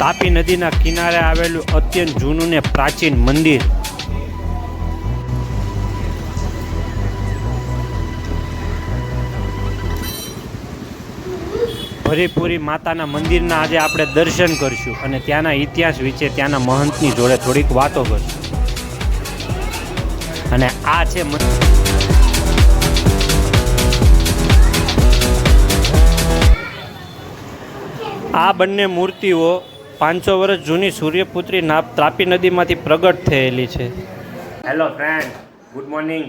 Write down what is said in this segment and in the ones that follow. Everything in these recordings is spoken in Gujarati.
તાપી નદીના કિનારે આવેલું અત્યંત જૂનું ને પ્રાચીન મંદિર. ભરીપુરી માતાના મંદિરના આજે આપણે દર્શન કરશું અને ત્યાંના ઇતિહાસ વિશે ત્યાંના મહંતની જોડે થોડીક વાતો કરશું. અને આ છે આ બંને મૂર્તિઓ પાંચસો વર્ષ જૂની સૂર્યપુત્રી ના તાપી નદીમાંથી પ્રગટ થયેલી છે. હેલો ફ્રેન્ડ ગુડ મોર્નિંગ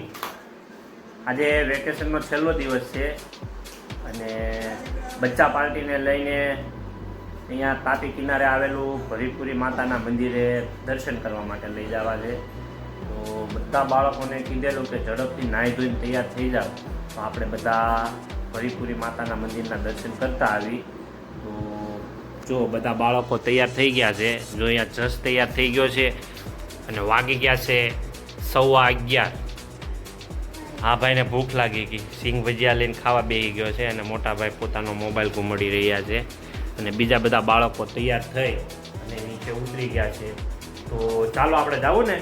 આજે વેકેશનનો છેલ્લો દિવસ છે અને બચ્ચા પાર્ટીને લઈને અહીંયા તાપી કિનારે આવેલું ભરીપુરી માતાના મંદિરે દર્શન કરવા માટે લઈ જવા છે. તો બધા બાળકોને કીધેલું કે ઝડપથી નાહી ધોઈને તૈયાર થઈ જાવ તો આપણે બધા ભરીપુરી માતાના મંદિરના દર્શન કરતા આવી. તો જો બધા બાળકો તૈયાર થઈ ગયા છે, જો અહીંયા જસ તૈયાર થઈ ગયો છે અને વાગી ગયા છે સવા અગિયાર. હા ભાઈને ભૂખ લાગી ગઈ. સિંગ ભજીયા લઈને ખાવા બેસી ગયો છે અને મોટા ભાઈ પોતાનો મોબાઈલ ઘુમડી રહ્યા છે અને બીજા બધા બાળકો તૈયાર થઈ અને નીચે ઉતરી ગયા છે. તો ચાલો આપણે જાવું ને?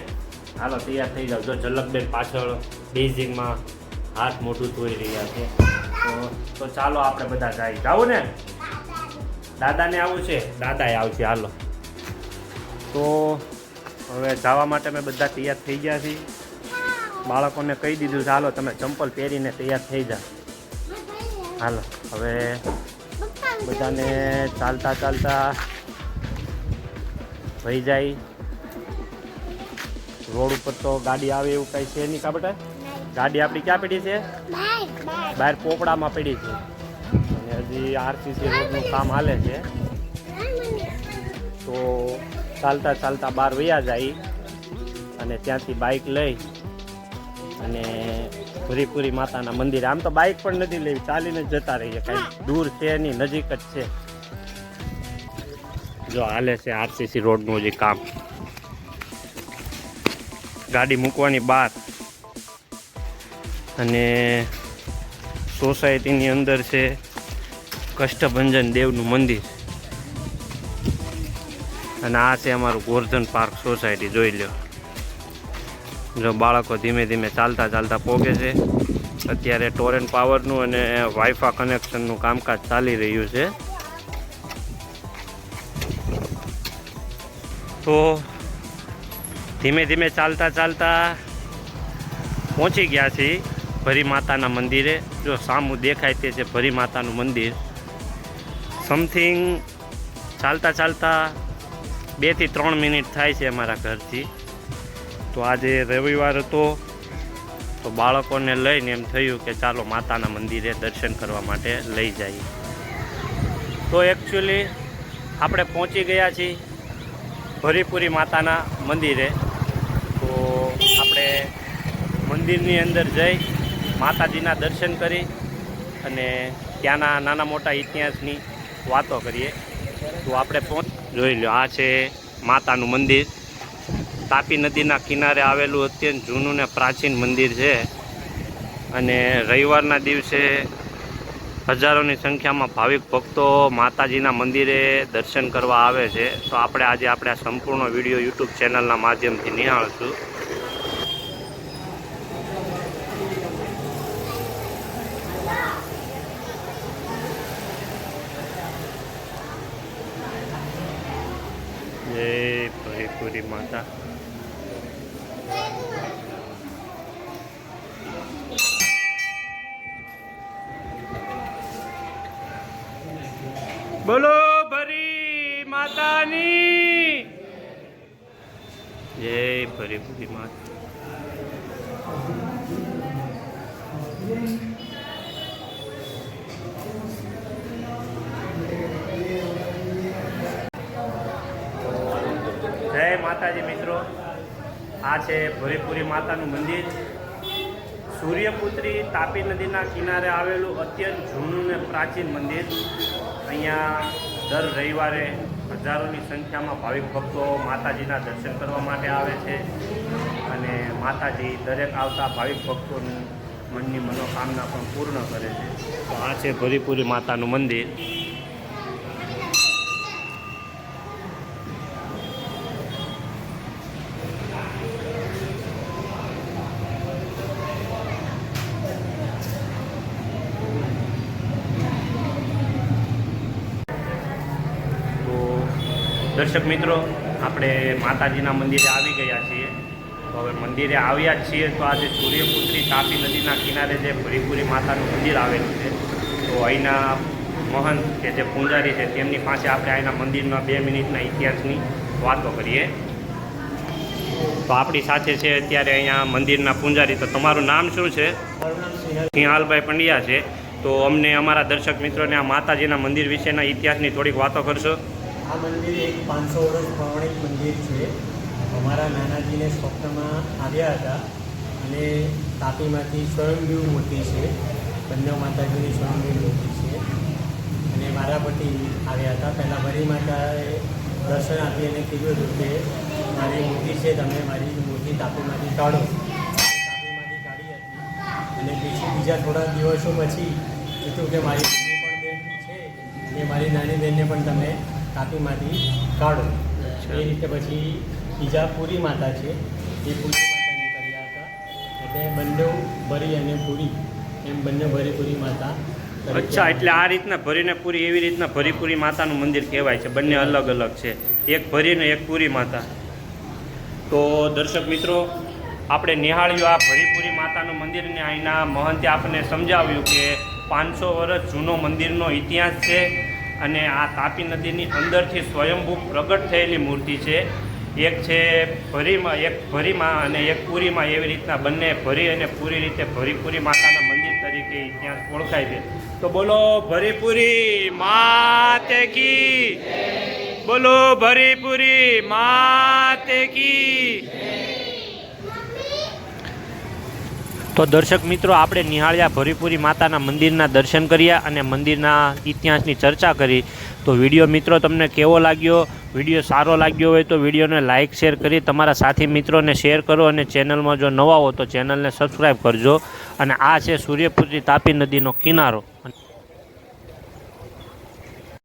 હાલો, તૈયાર થઈ જાઓ. જો ઝલકબેન પાછળ બેઝિંગમાં હાથ મોટું ધોઈ રહ્યા છે. તો તો ચાલો આપણે બધા જાય. જાવું ને? દાદાને આવું છે? દાદાએ આવશે હાલો. તો હવે જવા માટે મેં બધા તૈયાર થઈ ગયા છીએ. બાળકોને કહી દીધું છે હાલો તમે ચંપલ પહેરીને તૈયાર થઈ જા. હાલો હવે બધાને ચાલતા ચાલતા થઈ જાય. રોડ ઉપર તો ગાડી આવે એવું કઈ છે નહીં કાબટા ગાડી આપણી ક્યાં પડી છે? બહાર પોપડામાં પડી છે. હજી આરસીસી રોડનું કામ હાલે છે, તો ચાલતા ચાલતા બહાર વયા જાય અને ત્યાંથી બાઇક લઈ અને ભરીપુરી માતાના મંદિરે. આમ તો બાઇક પણ નથી લેવી, ચાલીને જતા રહીએ, કાંઈ દૂર છે નહીં, નજીક જ છે. જો હાલે છે આરસીસી રોડનું જે કામ. ગાડી મૂકવાની બહાર અને સોસાયટીની અંદર છે કષ્ટભંજન દેવનું મંદિર. અને આ છે અમારું ગોર્ધન પાર્ક સોસાયટી, જોઈ લો જો બાળકો ધીમે ધીમે ચાલતા ચાલતા પોગે છે. અત્યારે ટોરેન્ટ પાવરનું અને વાઇફા કનેક્શનનું કામકાજ ચાલી રહ્યું છે. તો ધીમે ધીમે ચાલતા ચાલતા પહોંચી ગયા છીએ ભરી માતાના મંદિરે. જો સામું દેખાય તે છે ભરી માતાનું મંદિર. સમથિંગ ચાલતા ચાલતા બેથી ત્રણ મિનિટ થાય છે અમારા ઘરથી. તો આજે રવિવાર હતો, તો બાળકોને લઈને એમ થયું કે ચાલો માતાના મંદિરે દર્શન કરવા માટે લઈ જઈએ. તો એકચ્યુઅલી આપણે પહોંચી ગયા છીએ ભરીપુરી માતાના મંદિરે. તો આપણે મંદિરની અંદર જઈ માતાજીના દર્શન કરી અને ત્યાંના નાના મોટા ઇતિહાસની વાતો કરીએ. તો આપણે પહોંચ જોઈ લો આ છે માતાનું મંદિર. તાપી નદીના કિનારે આવેલું અત્યંત જૂનું ને પ્રાચીન મંદિર છે. અને રવિવારના દિવસે હજારોની સંખ્યામાં ભાવિક ભક્તો માતાજીના મંદિરે દર્શન કરવા આવે છે. તો આપણે આજે આપણે આ સંપૂર્ણ વીડિયો યુટ્યુબ ચેનલના માધ્યમથી નિહાળશું. જય ભરીપુરી માતા બોલો ભરી માતાની જય ભરીપુરી માતા જય માતાજી મિત્રો, આ છે ભરીપુરી માતાનું મંદિર. સૂર્યપુત્રી તાપી નદીના કિનારે આવેલું અત્યંત જૂનું ને પ્રાચીન મંદિર. અહીંયા દર રવિવારે હજારોની સંખ્યામાં ભાવિક ભક્તો માતાજીના દર્શન કરવા માટે આવે છે અને માતાજી દરેક આવતા ભાવિક ભક્તોનું મનની મનોકામના પણ પૂર્ણ કરે છે. તો આ છે ભરીપુરી માતાનું મંદિર. દર્શક મિત્રો આપણે માતાજીના મંદિરે આવી ગયા છીએ. તો હવે મંદિરે આવ્યા જ છીએ તો આજે સૂર્યપુત્રી તાપી નદીના કિનારે જે ભરીપુરી માતાનું મંદિર આવેલું છે તો અહીંના મહંત કે જે પૂંજારી છે તેમની પાસે આપણે અહીંના મંદિરના બે મિનિટના ઇતિહાસની વાતો કરીએ. તો આપણી સાથે છે અત્યારે અહીંયા મંદિરના પૂંજારી. તો તમારું નામ શું છે? સિંહાલભાઈ પંડ્યા છે. તો અમને અમારા દર્શક મિત્રોને આ માતાજીના મંદિર વિશેના ઇતિહાસની થોડીક વાતો કરશો? આ મંદિર એક પાંચસો વર્ષ પૌરાણિક મંદિર છે. અમારા નાનાજીને સ્વપ્નમાં આવ્યા હતા અને તાપીમાંથી સ્વયંભૂ મૂર્તિ છે. બંને માતાજીની સ્વયંભૂ મૂર્તિ છે. અને મારા પતિ આવ્યા હતા. પહેલાં ભરી માતાએ દર્શન આપી અને કીધું હતું કે, મારી મૂર્તિ છે, તમે મારી મૂર્તિ તાપીમાંથી કાઢો. તાપીમાંથી કાઢી હતી. અને પછી બીજા થોડા દિવસો પછી કીધું કે, મારી પણ બેન છે. એ મારી નાની બહેનને પણ તમે તાપીમાંથી કાઢો એ રીતે પછી બીજા પુરી માતા છે એ પૂરી માતાને કર્યા હતા. એટલે બંને ભરી અને પુરી એમ બંને ભરી પૂરી માતા અચ્છા એટલે આ રીતના ભરીને પૂરી એવી રીતના ભરીપુરી માતાનું મંદિર કહેવાય છે. બંને અલગ અલગ છે. એક ભરીને એક પૂરી માતા. તો દર્શક મિત્રો આપણે નિહાળ્યું આ ભરીપુરી માતાનું મંદિરને અહીંના મહંતે આપણને સમજાવ્યું કે પાંચસો વર્ષ જૂનો મંદિરનો ઇતિહાસ છે. અને આ તાપી નદીની અંદરથી સ્વયંભૂ પ્રગટ થયેલી મૂર્તિ છે. એક છે ભરીમાં, એક ભરીમાં અને એક પુરીમાં એવી રીતના બંને ભરી અને પૂરી રીતે ભરીપુરી માતાના મંદિર તરીકે ઇતિહાસ ઓળખાય છે. તો બોલો ભરીપુરી માતે કી. બોલો ભરીપુરી માતે કી. તો દર્શક મિત્રો, આપણે નિહાળ્યા ભરીપુરી માતાના મંદિરના દર્શન કર્યા અને મંદિરના ઇતિહાસની ચર્ચા કરી. તો વીડિયો મિત્રો, તમને કેવો લાગ્યો? વીડિયો સારો લાગ્યો હોય તો વિડીયોને લાઇક શેર કરી, તમારા સાથી મિત્રોને શેર કરો અને ચેનલમાં જો નવા હો તો ચેનલને સબસ્ક્રાઈબ કરજો. અને આ છે સૂર્યપુત્રી તાપી નદીનો કિનારો.